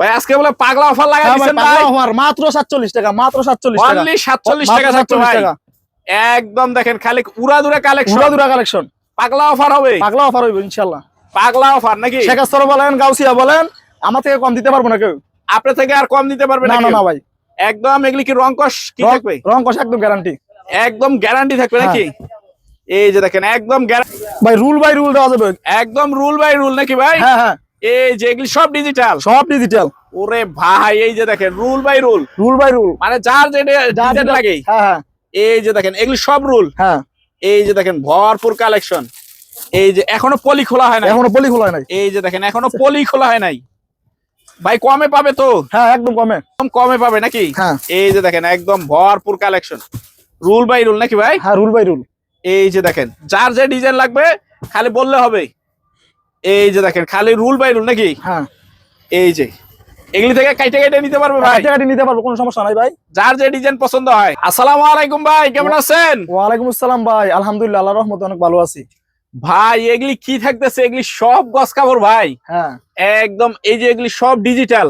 ভাই আজকে বলে পাগলা অফার লাগাই হ্যাঁ ভাই, offer, মাত্র সাতচল্লিশ টাকা মাত্র সাতচল্লিশ টাকা। অনলি 47 টাকা 47 ভাই। একদম দেখেন খালি উড়াদুরা কালেকশন পুরো দুরা কালেকশন পাগলা অফার হবে। পাগলা অফার হইব ইনশাল্লাহ পাগলা অফার নাকি? শেখাস্তর বলেন গাউসিয়া বলেন আমার থেকে কম দিতে পারব না কেউ। আপনি থেকে আর কম দিতে পারবে না না না ভাই। একদম এগুলি কি রংকশ কি থাকবে? রং কষা একদম গ্যারান্টি একদম গ্যারান্টি থাকবে হ্যাঁ। নাকি? এই যে দেখেন একদম ভাই রুল বাই রুল দেওয়া যাবে। একদম রুল বাই রুল নাকি ভাই? হ্যাঁ হ্যাঁ। এই যে এগুলি সব ডিজিটাল সব ডিজিটাল ওরে ভাই এই যে দেখেন rule by rule rule by rule মানে যার যেটা লাগে। হ্যাঁ হ্যাঁ। এই যে দেখেন এগুলি সব রুল হ্যাঁ। এই যে দেখেন ভরপুর কালেকশন এই যে এখনও পলি খোলা হয় না এখনও পলি খোলা হয় নাই। এই যে দেখেন এখনও পলি খোলা হয় নাই। ভাই কমে পাবে তো? হ্যাঁ একদম কমে। একদম কমে পাবে নাকি? হ্যাঁ। এই যে দেখেন একদম ভরপুর কালেকশন রুল বাই রুল নাকি ভাই? হ্যাঁ রুল বাই রুল এই যে দেখেন যার যে ডিজাইন লাগবে খালি বললে হবে। এই যে দেখেন খালি রুল বাই রুল নাকি? হ্যাঁ। এই যে এগুলি থেকে কাইটে কাইটে নিতে পারবে ভাই। কাটি নিতে পারব কোনো সমস্যা নাই ভাই। যার যে ডিজাইন পছন্দ হয়। আসসালামু আলাইকুম ভাই কেমন আছেন? ওয়ালাইকুম আসসালাম ভাই আলহামদুলিল্লাহ আল্লাহ রহমতে অনেক ভালো আছি। ভাই এগুলি কি থাকতেছে? এগুলি সব গস কাপড় ভাই। হ্যাঁ। একদম এই যে এগুলি সব ডিজিটাল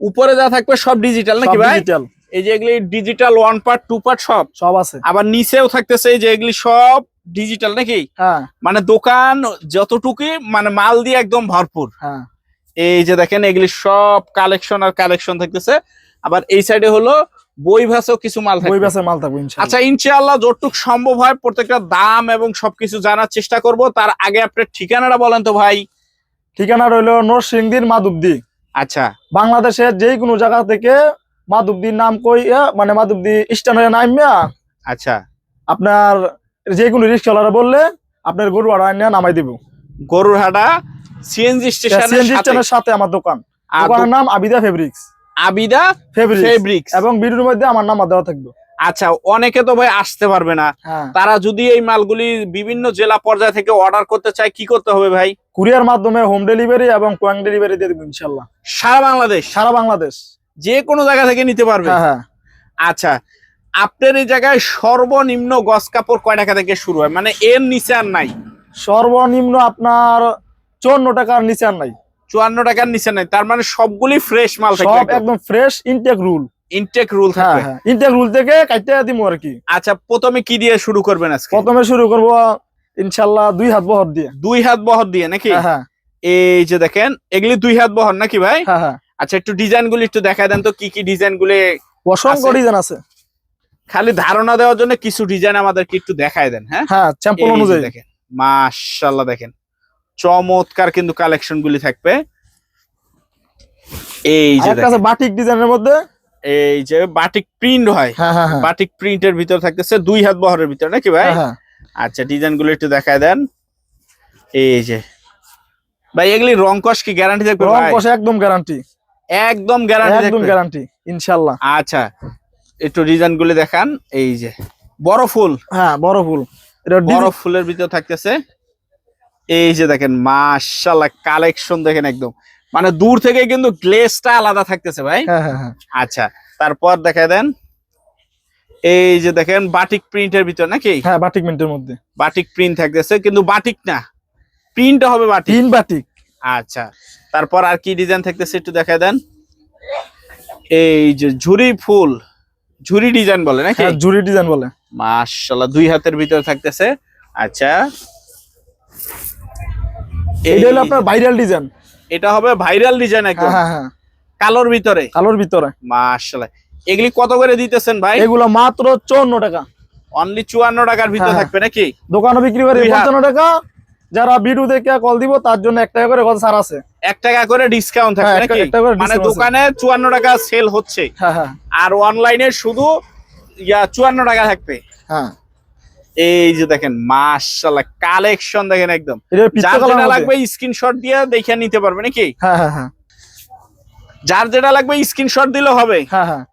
উপরে যা থাকবে সব ডিজিটাল নাকি ভাই? ডিজিটাল এই যে এগুলি digital one part two part সব। সব আছে। আবার নিচেও থাকতেছে এই যে এগুলি সব ডিজিটাল নাকি? হ্যাঁ। মানে দোকান যতটুকু মানে মাল দিয়ে একদম ভরপুর। হ্যাঁ। এই যে দেখেন এগুলি সব কালেকশন আর কালেকশন থাকতেছে। আবার এই সাইডে হলো বই ভাষাও কিছু মাল বই বেসের মাল থাকব আচ্ছা ইনশাআল্লাহ যতটুক সম্ভব হয় প্রত্যেকটা দাম এবং সবকিছু জানার চেষ্টা করব। তার আগে আপনার ঠিকানাটা বলেন তো ভাই। ঠিকানা রইল নরসিংদীর মাধবদী। আচ্ছা। বাংলাদেশের যে কোনো জায়গা থেকে মাধবদীর নাম কই মানে মাধবদী স্ট্যান্ড হয়ে নামিয়া আচ্ছা। আপনার যে কোনো রিক্সাওয়ালারা বললে আপনার গরু আড়া নিয়ে নামাই দিব। সিএনজি স্টেশনের সিএনজি সাথে স্ট্যান্ডের সাথে। আমার দোকান। আর দোকানের নাম আবিদা ফেব্রিক্স আবিদা ফেব্রিক্স এবং ভিডিওর মধ্যে আমার নাম দেওয়া থাকবে। আচ্ছা অনেকে তো ভাই আসতে পারবে না। হ্যাঁ। তারা যদি এই মালগুলি বিভিন্ন জেলা পর্যায় থেকে অর্ডার করতে চায় কি করতে হবে ভাই? কুরিয়ার মাধ্যমে হোম ডেলিভারি এবং কোয়াং ডেলিভারি দিয়ে দেবো ইনশাল্লাহ সারা বাংলাদেশ? সারা বাংলাদেশ। যে কোনো জায়গা থেকে নিতে পারবে? হ্যাঁ হ্যাঁ। আচ্ছা আপনার এই জায়গায় সর্বনিম্ন গস কাপড় কয় টাকা থেকে শুরু হয়? মানে এর নিচে আর নাই। সর্বনিম্ন আপনার চুয়ান্ন টাকার নিচে আর নাই। চুয়ান্ন টাকার নিচে নাই। তার মানে সবগুলি ফ্রেশ মাল সব একদম fresh intake rule intake rule থাকবে। ইনটেক রুল থেকে কাটতে দিব আর কি। আচ্ছা প্রথমে কি দিয়ে শুরু করবেন আজকে? প্রথমে শুরু করব ইনশাল্লাহ দুই হাত বহর দিয়ে। দুই হাত বহর দিয়ে নাকি? হ্যাঁ হ্যাঁ। এই যে দেখেন এগুলি দুই হাত বহর নাকি ভাই? হ্যাঁ হ্যাঁ। আচ্ছা একটু ডিজাইন গুলি একটু দেখায় দেন তো কি কি ডিজাইন গুলি অসংখ্য ডিজাইন আছে। খালি ধারণা দেওয়ার জন্য কিছু ডিজাইন আমাদেরকে একটু দেখায় দেন হ্যাঁ? হ্যাঁ স্যাম্পল অনুযায়ী। দেখেন মাশাআল্লাহ দেখেন। চমৎকার কিন্তু কালেকশন গুলি থাকবে। এই যে কাছে বাটিক ডিজাইনের মধ্যে। এই যে বাটিক প্রিন্ট হয়। হ্যাঁ হ্যাঁ হ্যাঁ। বাটিক প্রিন্টের ভিতর থাকতেছে দুই হাত বহরের ভিতর নাকি ভাই? হ্যাঁ, হ্যাঁ। আচ্ছা ডিজাইনগুলো একটু দেখায় দেন। এই যে। ভাই এগুলি রং কস কি গ্যারান্টি থাকবে রং কষে একদম গ্যারান্টি একদম গ্যারান্টি একদম গ্যারান্টি ইনশাল্লাহ আচ্ছা। একটু ডিজাইনগুলো দেখান। এই যে বড় ফুল। হ্যাঁ বড় ফুল। এটা বড় ফুলের ভিতর থাকতেছে। এই যে দেখেন মাশাআল্লাহ কালেকশন দেখেন একদম। মানে দূর থেকে কিন্তু গ্লেসটা আলাদা থাকতেছে ভাই। হ্যাঁ হ্যাঁ হ্যাঁ। আচ্ছা তারপর দেখায় দেন। এই যে দেখেন বাটিক প্রিন্টের ভিতর নাকি? হ্যাঁ বাটিক প্রিন্টের মধ্যে। বাটিক প্রিন্ট থাকতেছে কিন্তু বাটিক না। প্রিন্ট হবে বাটিক তিন বাটিক আচ্ছা তারপর আর কি ডিজাইন থাকতেছে একটু দেখায় দেন। এই যে ঝুরি ফুল। ঝুরি ডিজাইন বলে নাকি? হ্যাঁ জুরি ডিজাইন বলে। মাশাআল্লাহ দুই হাতের ভিতরে থাকতেছে। আচ্ছা। এটা হলো আপনার ভাইরাল ডিজাইন। এটা হবে ভাইরাল ডিজাইন একদম। হ্যাঁ হ্যাঁ। হ্যাঁ কালোর ভিতরে? কালোর ভিতরে। মাশাআল্লাহ। এগুলি কত করে দিতেছেন ভাই? এগুলো মাত্র চুয়ান্ন টাকা। অনলি চুয়ান্ন টাকার ভিতরে হ্যাঁ। থাকবে নাকি? দোকানে বিক্রি করে দুই হাত। পঞ্চান্ন টাকা যারা ভিডিও দেখে কল দিব তার জন্য এক টাকা করে কত ছাড় আছে। এক টাকা করে ডিসকাউন্ট থাকবে হ্যাঁ, নাকি? মানে দোকানে চুয়ান্ন টাকা সেল হচ্ছে। হ্যাঁ হ্যাঁ। আর অনলাইনে শুধু ইয়া চুয়ান্ন টাকা থাকবে। হ্যাঁ। এই যে দেখেন মাশাআল্লাহ কালেকশন দেখেন একদম। যার যেটা লাগবে স্ক্রিনশট দিয়ে দেখে নিতে পারবে নাকি? হ্যাঁ হ্যাঁ হ্যাঁ। যার যেটা লাগবে স্ক্রিনশট দিলে হবে। হ্যাঁ হ্যাঁ।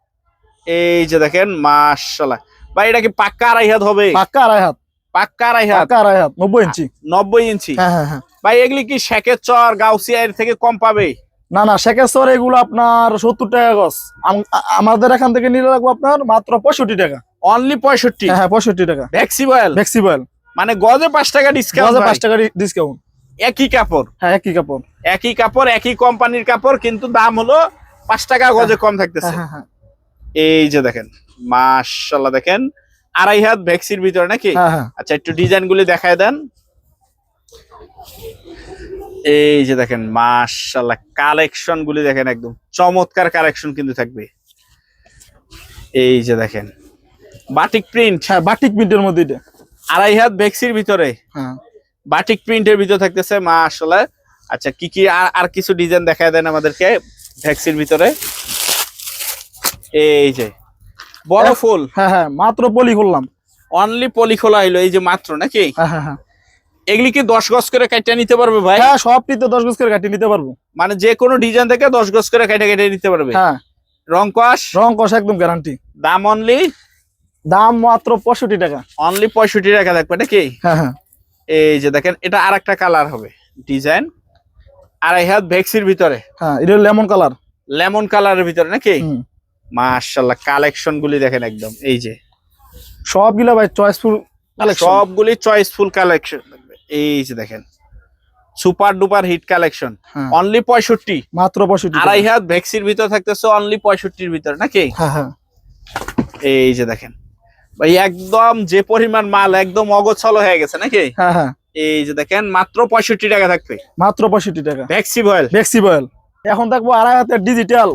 এই যে দেখেন মাশাআল্লাহ। ভাই এটা কি পাক্কা আড়াই হাত হবে? পাক্কা আড়াই হাত। পাক্কা আড়াই হাত। পাক্কা আড়াই হাত নব্বই ইঞ্চি। নব্বই ইঞ্চি। হ্যাঁ হ্যাঁ হ্যাঁ। ভাই এগুলি কি শেখের চর গাউসিয়া এর থেকে কম পাবে? না না শেখেশ্বর এগুলো আপনার সত্তর টাকা গছ আম- আ- আমাদের এখান থেকে নিলে রাখব আপনার মাত্র পঁয়ষট্টি টাকা। অনলি পঁয়ষট্টি? হ্যাঁ হ্যাঁ পঁয়ষট্টি টাকা। ভ্যাক্সিবল ফ্লেক্সিবল মানে গজে পাঁচ টাকা ডিসকাউন্ট পাঁচ টাকা ডিসকাউন্ট একই কাপড়? হ্যাঁ একই কাপড়। একই কাপড় একই কোম্পানির কাপড় কিন্তু দাম হলো পাঁচ টাকা গজে কম থাকতেছে। হ্যাঁ হ্যাঁ এই যে দেখেন মাশাল্লাহ দেখেন আড়াই হাত ভ্যাক্সির ভিতরে নাকি? হ্যাঁ হ্যাঁ। আচ্ছা একটু ডিজাইন গুলি দেখায় দেন। এই যে দেখেন মাশাল্লাহ কালেকশন গুলি দেখেন একদম। চমৎকার কালেকশন কিন্তু থাকবে। এই যে দেখেন বাটিক প্রিন্ট। হ্যাঁ বাটিক প্রিন্টের মধ্যে এটা। আড়াই হাত ভ্যাক্সির ভিতরে। হ্যাঁ। বাটিক প্রিন্টের ভিতরে থাকতেছে মাশাল্লাহ আচ্ছা কি কি আর আর কিছু ডিজাইন দেখায় দেন আমাদেরকে ভ্যাক্সির ভিতরে? এই যে বড় ফুল? হ্যাঁ হ্যাঁ মাত্র পলি করলাম অনলি পলি খোলা হইল এই যে মাত্র নাকি? হ্যাঁ হ্যাঁ হ্যাঁ। এগুলি কি দশ গজ করে কাটিয়ে নিতে পারবে ভাই? হ্যাঁ সবটিতে দশ গজ করে কাটিয়ে নিতে পারব। মানে যে কোনো ডিজাইন থেকে দশ গজ করে কেটে কেটে নিতে পারবে? হ্যাঁ। রং কস? রং কষা একদম গ্যারান্টি দাম অনলি দাম মাত্র পঁয়ষট্টি টাকা। অনলি পঁয়ষট্টি টাকা থাকবে নাকি? হ্যাঁ হ্যাঁ। এই যে দেখেন এটা আর একটা কালার হবে ডিজাইন আড়াই হাত ভেক্সির ভিতরে। হ্যাঁ এটা লেমন কালার লেমন কালারের ভিতরে নাকি? মাশাল্লাহ কালেকশন গুলি দেখেন একদম এই যে। সবগুলা ভাই চয়েসফুল কালেকশন সবগুলি চয়েসফুল কালেকশন এই যে দেখেন। Super duper hit collection only পঁয়ষট্টি। মাত্র পঁয়ষট্টি। আড়াই হাত ভেক্সির ভিতরে থাকতেছে অনলি পঁয়ষট্টির ভিতরে নাকি? হ্যাঁ হ্যাঁ। এই যে দেখেন ভাই একদম যে পরিমাণ মাল একদম অগোছল হয়ে গেছে নাকি? হ্যাঁ এই যে দেখেন মাত্র পঁয়ষট্টি টাকা থাকবে। মাত্র পঁয়ষট্টি টাকা। ভ্যাক্সি ভয়েল বেক্সি বয়েল এখন থাকব আড়াই হাতের digital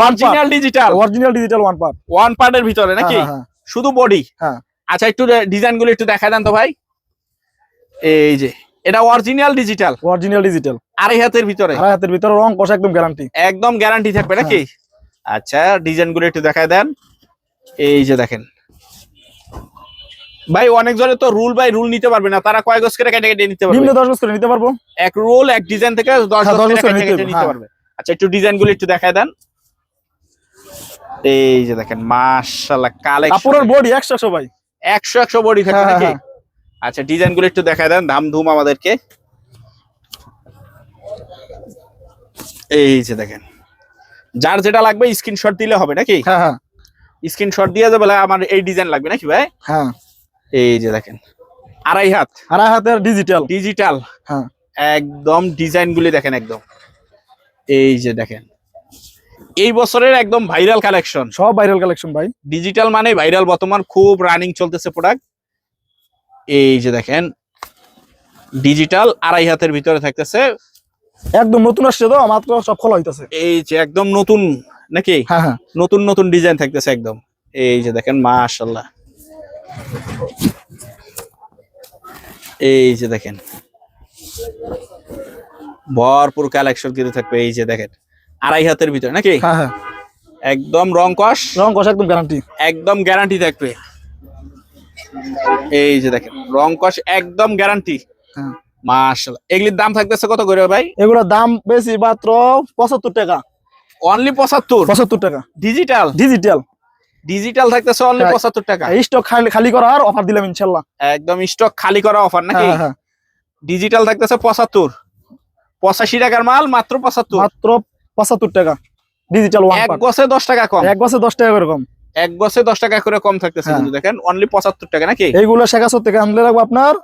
original digital original digital one part one পার্টের ভিতরে নাকি? হ্যাঁ শুধু বডি হ্যাঁ। আচ্ছা একটু ডিজাইনগুলো একটু দেখা দেন তো ভাই। এই যে এটা অরিজিনাল ডিজিটাল অরিজিনাল ডিজিটাল আড়াই হাতের ভিতরে? আড়াই হাতের ভিতরে রং কষা একদম গ্যারান্টি একদম গ্যারান্টি থাকবে নাকি? আচ্ছা ডিজাইনগুলো একটু দেখা দেন। এই যে দেখেন। ভাই অনেক জনে তো রুল বাই রুল নিতে পারবে না। তারা কয় গজ করে কেটে কেটে নিতে নিম্ন পারবে দশ গজ করে নিতে পারব। এক রোল এক ডিজাইন থেকে দশ হ্যাঁ, গজ করে কেটে নিতে কেটে নিতে হ্যাঁ। পারবে। আচ্ছা একটু ডিজাইনগুলো একটু দেখায় দেন। এই যে দেখেন মাশাআল্লাহ কালেকশন কাপড়ের বডি একশো একশো ভাই। একশো একশো বডি থাকবে হ্যাঁ, নাকি? হ্যাঁ, আচ্ছা ডিজাইনগুলো একটু দেখায় দেন ধাম ধুম আমাদেরকে। এই যে দেখেন যার যেটা লাগবে স্ক্রিনশট দিলে হবে নাকি? হ্যাঁ হ্যাঁ। স্ক্রিনশট দিয়ে যাবে আমার এই ডিজাইন লাগবে নাকি ভাই? হ্যাঁ। এই যে দেখেন আড়াই হাত। আড়াই হাতের ডিজিটাল ডিজিটাল হ্যাঁ। একদম ডিজাইন গুলি দেখেন একদম। এই যে দেখেন এই বছরের একদম ভাইরাল কালেকশন সব ভাইরাল কালেকশন ভাই। ডিজিটাল মানে ভাইরাল বর্তমান খুব রানিং চলতেছে প্রোডাক্ট এই যে দেখেন ডিজিটাল আড়াই হাতের ভিতরে থাকতেছে। একদম নতুন আসছে তো মাত্র সব খোলা হইতাছে। এই যে একদম নতুন নাকি? হ্যাঁ হ্যাঁ। নতুন নতুন ডিজাইন থাকতেছে একদম। এই যে দেখেন মাশাল্লাহ এই যে দেখেন ভরপুর কালেকশন কিন্তু থাকবে। এই যে দেখেন আড়াই হাতের ভিতরে নাকি? হ্যাঁ হ্যাঁ। একদম রং কস। রং কষা একদম গ্যারান্টি একদম গ্যারান্টি থাকবে। এই যে দেখেন রং কস একদম গ্যারান্টি হ্যাঁ। এগুলির দাম থাকতেছে কত করে ভাই? এগুলোর দাম বেশি মাত্র পঁচাত্তর টাকা। অনলি পঁচাত্তর? পঁচাত্তর টাকা। ডিজিটাল ডিজিটাল ডিজিটাল থাকতেছে অনলি হ্যাঁ। পঁচাত্তর টাকা। স্টক খালি খালি করার অফার দিলাম ইনশাল্লাহ একদম স্টক খালি করা অফার নাকি? হ্যাঁ হ্যাঁ ডিজিটাল থাকতেছে পঁচাত্তর। পঁচাশি টাকার মাল মাত্র পঁচাত্তর। মাত্র পঁচাত্তর টাকা। ডিজিটাল ওয়ান এক গছে দশ টাকা কম। এক বছর দশ টাকা করে কম। এক গছে দশ টাকা করে কম থাকতেছে হ্যাঁ। দেখেন অনলি পঁচাত্তর টাকা নাকি? এইগুলো শেখাশো থেকে আনলে রাখব আপনার?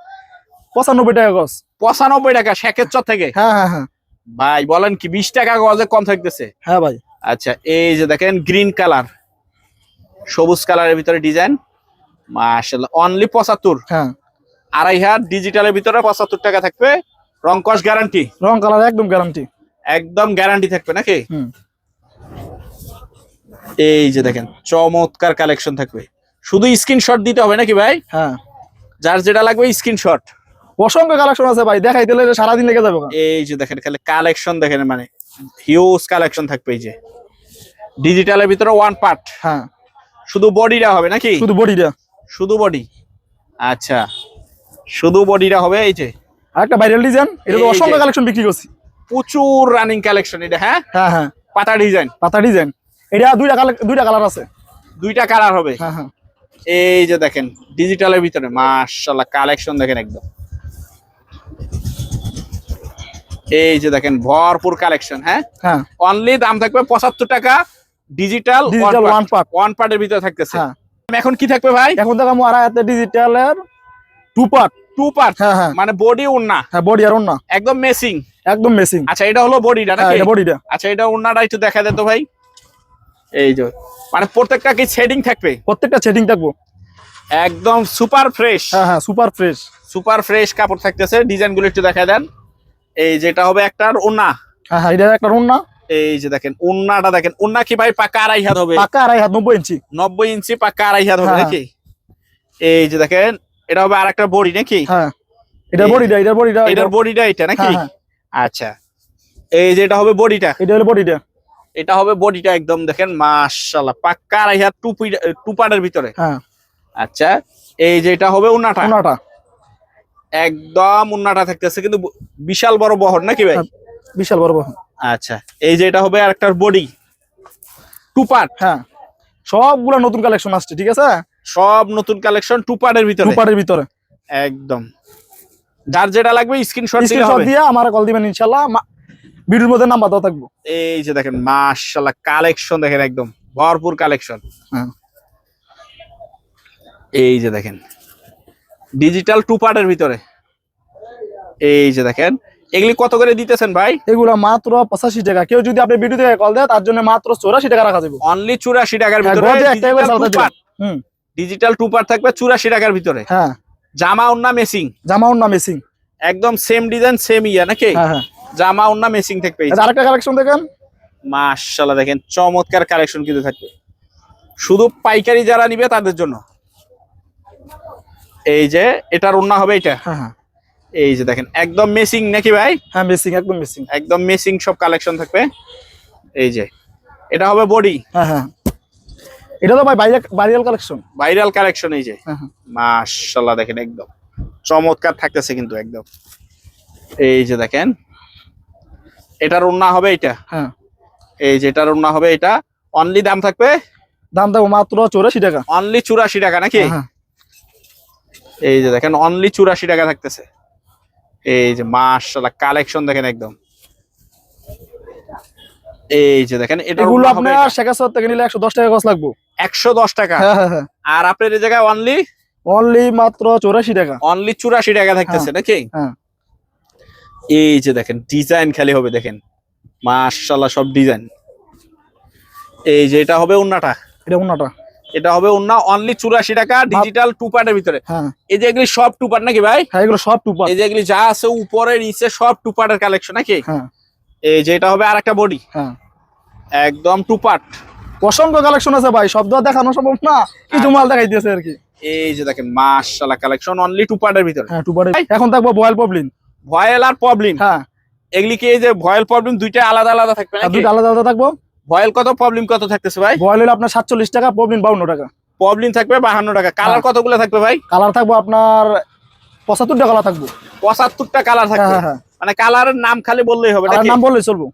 পঁচানব্বই টাকা গছ। পঁচানব্বই টাকা শেখের চর থেকে? হ্যাঁ হ্যাঁ হ্যাঁ। ভাই বলেন কি বিশ টাকা গজে কম থাকতেছে? হ্যাঁ ভাই। আচ্ছা এই যে দেখেন গ্রিন কালার সবুজ কালারের ভিতরে ডিজাইন মাশাল্লাহ অনলি পঁচাত্তর। হ্যাঁ। আড়াই হাত ডিজিটালের ভিতরে পঁচাত্তর টাকা থাকবে। রং কস গ্যারান্টি রং কালার একদম গ্যারান্টি একদম গ্যারান্টি থাকবে নাকি? এই যে দেখেন চমৎকার কালেকশন থাকবে। শুধু স্ক্রিনশট দিতে হবে নাকি ভাই? হ্যাঁ। যার যেটা লাগবে স্ক্রিনশট অসংখ্য কালেকশন আছে ভাই দেখাই দিলে সারাদিন লেগে যাবে এই যে দেখেন খালি কালেকশন দেখেন মানে হিউজ কালেকশন থাকবে এই যে। ডিজিটালের ভিতরে ওয়ান পার্ট হ্যাঁ। শুধু বডিটা হবে নাকি? শুধু বডিটা শুধু বডি আচ্ছা। শুধু বডিটা হবে এই যে। আর একটা ভাইরাল ডিজাইন এটা তো। অসংখ্য কালেকশন বিক্রি করছি। প্রচুর রানিং কালেকশন এটা হ্যাঁ? হ্যাঁ হ্যাঁ। পাতা ডিজাইন পাতা ডিজাইন এটা দুইটা কালার দুইটা কালার আছে। দুইটা কালার হবে। হ্যাঁ হ্যাঁ। এই যে দেখেন ডিজিটালের ভিতরে মাশাআল্লাহ কালেকশন দেখেন একদম। এই যে দেখেন ভরপুর কালেকশন হ্যাঁ? হ্যাঁ। অনলি দাম থাকবে পঁচাত্তর টাকা ডিজিটাল ওয়ান পার্ট ওয়ান পার্টের ভিতরে থাকতেছে। হ্যাঁ। এখন কি থাকবে ভাই? এখন আমার আড়াই হাতে ডিজিটালের টু পার্ট টু পার্ট হ্যাঁ হ্যাঁ। মানে বডি উন্না হ্যাঁ বডি আর অন্য একদম মেসিং একদম মেসিং আচ্ছা এটা হলো বডিটা হ্যাঁ নাকি? এটা বডিটা। আচ্ছা এটা ওনাটা একটু দেখা দে তো ভাই। এই যে মানে প্রত্যেকটা কি শেডিং থাকবে? প্রত্যেকটা সেটিং থাকব। একদম সুপার ফ্রেশ হ্যাঁ হ্যাঁ সুপার ফ্রেশ সুপার ফ্রেশ কাপড় থাকতেছে। ডিজাইনগুলো একটু দেখা দেন। এই যেটা হবে একটার ওন্না হ্যাঁ হ্যাঁ এটা একটা রুন না এই যে দেখেন ওন্নাটা দেখেন। ওন্না কি ভাই পাকা আড়াই হাত হবে? পাকা আড়াই হাত নব্বই ইঞ্চি। নব্বই ইঞ্চি পাকা আড়াই হাত হবে হ্যাঁ। নাকি? এই যে দেখেন এটা হবে আর একটা বডি নাকি? হ্যাঁ এটা বডিটা এটা বডিটা এটার বডিটা এটা নাকি? হ্যাঁ, আচ্ছা। এই যে এটা হবে বডিটা? এটা হলো বডিটা। এটা হবে বডিটা একদম দেখেন মাশাআল্লাহ পাক্কা আড়াই হাত টু টু ভিতরে। হ্যাঁ। আচ্ছা এই যে এটা হবে উন্নাটা? ওনাটা একদম উন্নাটা থাকতেছে কিন্তু বিশাল বড় বহর নাকি ভাই? হ্যাঁ। বিশাল বড় বহন। আচ্ছা এই যে এটা হবে আরেকটার বডি। Two part. হ্যাঁ। সবগুলা নতুন কালেকশন আসছে ঠিক আছে? সব নতুন কালেকশন টু পার্টের ভিতরে। দুপারের ভিতরে। একদম। যার যেটা লাগবে স্ক্রিনশট দিলে স্ক্রিনশট হবে। দিয়ে আমার কল দিবেন ইনশাআল্লাহ। ভিডিওর মধ্যে নাম্বার দেওয়া থাকব। এই যে দেখেন মাশাআল্লাহ কালেকশন দেখেন একদম ভরপুর কালেকশন হ্যাঁ। এই যে দেখেন ডিজিটাল টু পার্টের ভিতরে। এই যে দেখেন এগুলি কত করে দিতেছেন ভাই? এগুলা মাত্র পঁচাশি টাকা। কেউ যদি আপনি ভিডিও থেকে কল দেয় তার জন্য মাত্র চৌরাশি টাকা রাখা যাবে। অনলি চুরাশি টাকার ভিতরে ডিজিটাল টু পার্ট থাকবে চুরাশি টাকার ভিতরে। হ্যাঁ। জামা ওন্না মেসিং। জামা না মেসিং। একদম সেম ডিজাইন সেম ইয়া নাকি? হ্যাঁ হ্যাঁ। জামা ওন্না মেসিং থাকবে এই আচ্ছা, আরেকটা কালেকশন দেখেন। মাশাআল্লাহ দেখেন চমৎকার কালেকশন কিন্তু থাকবে। শুধু পাইকারি যারা নিবে তাদের জন্য। এই যে এটার ওন্না হবে এটা হ্যাঁ হ্যাঁ। এই যে দেখেন একদম মেসিং নাকি ভাই? হ্যাঁ মেসিং একদম মেসিং একদম মেসিং সব কালেকশন থাকবে। এই যে এটা হবে বডি হ্যাঁ হ্যাঁ। এটা তো ভাই বাইরাল কালেকশন ভাইরাল কালেকশন এই যে। হ্যাঁ হ্যাঁ। মাশাআল্লাহ দেখেন একদম। চমৎকার থাকতেছে কিন্তু একদম। এই যে দেখেন এটার ওন্না হবে এটা। হ্যাঁ। এই যে এটার ওন্না হবে এটা। অনলি দাম থাকবে? দাম থাকব মাত্র চৌরাশি টাকা। অনলি চুরাশি টাকা নাকি? হ্যাঁ এই যে দেখেন অনলি চুরাশি টাকা থাকতেছে। এই যে মাশাআল্লাহ কালেকশন দেখেন একদম। এই যে দেখেন এটা এগুলো আপনার শেখাশর থেকে নিলে একশো দশ টাকা কস লাগবো। একশো দশ টাকা। হ্যাঁ হ্যাঁ হ্যাঁ। আর আপনার এই জায়গায় অনলি অনলি মাত্র চৌরাশি টাকা। অনলি চুরাশি টাকা থাকতেছে নাকি? এই যে দেখেন ডিজাইন খালি হবে দেখেন। মাশাআল্লাহ সব ডিজাইন এই যে এটা হবে উন্নাটা। এটা ওনাটা এটা হবে উন্না অনলি চুরাশি টাকা ডিজিটাল টু পার্টের ভিতরে। এই যে এগুলি সব টু পার্ট নাকি ভাই? এগুলো সব টুপার এই যে এগুলি যা আছে উপরে নিচে সব টু পার্টের কালেকশন নাকি এই যে এটা হবে আর একটা বডি একদম টু পার্ট অসংখ্য কালেকশন আছে ভাই শব্দ দেখানো সম্ভব না কিছু মাল দেখাইতেছে আর কি। এই যে দেখেন মাশাআল্লাহ কালেকশন অনলি টু পার্টের ভিতরে। হ্যাঁ টুপারে এখন থাকব বয়েল পবলিন ভয়েল আর প্রবলেম হ্যাঁ। এগুলি কি এই যে ভয়েল প্রবলেম দুইটা আলাদা আলাদা থাকবে নাকি? দুইটা আলাদা আলাদা থাকব? ভয়েল কত প্রবলেম কত থাকতেছে ভাই? ভয়েল হলে আপনার সাতচল্লিশ টাকা পবলিন বাউন্ন টাকা। প্রবলেম থাকবে বাহান্ন টাকা। কালার হ্যাঁ। কতগুলো থাকবে ভাই? কালার থাকব আপনার পঁচাত্তর টাকা কালার থাকব। পঁচাত্তরটা কালার হ্যাঁ থাকবে। হ্যাঁ। মানে কালারের নাম খালি বললেই হবে কালার নাম বললেই চলবো।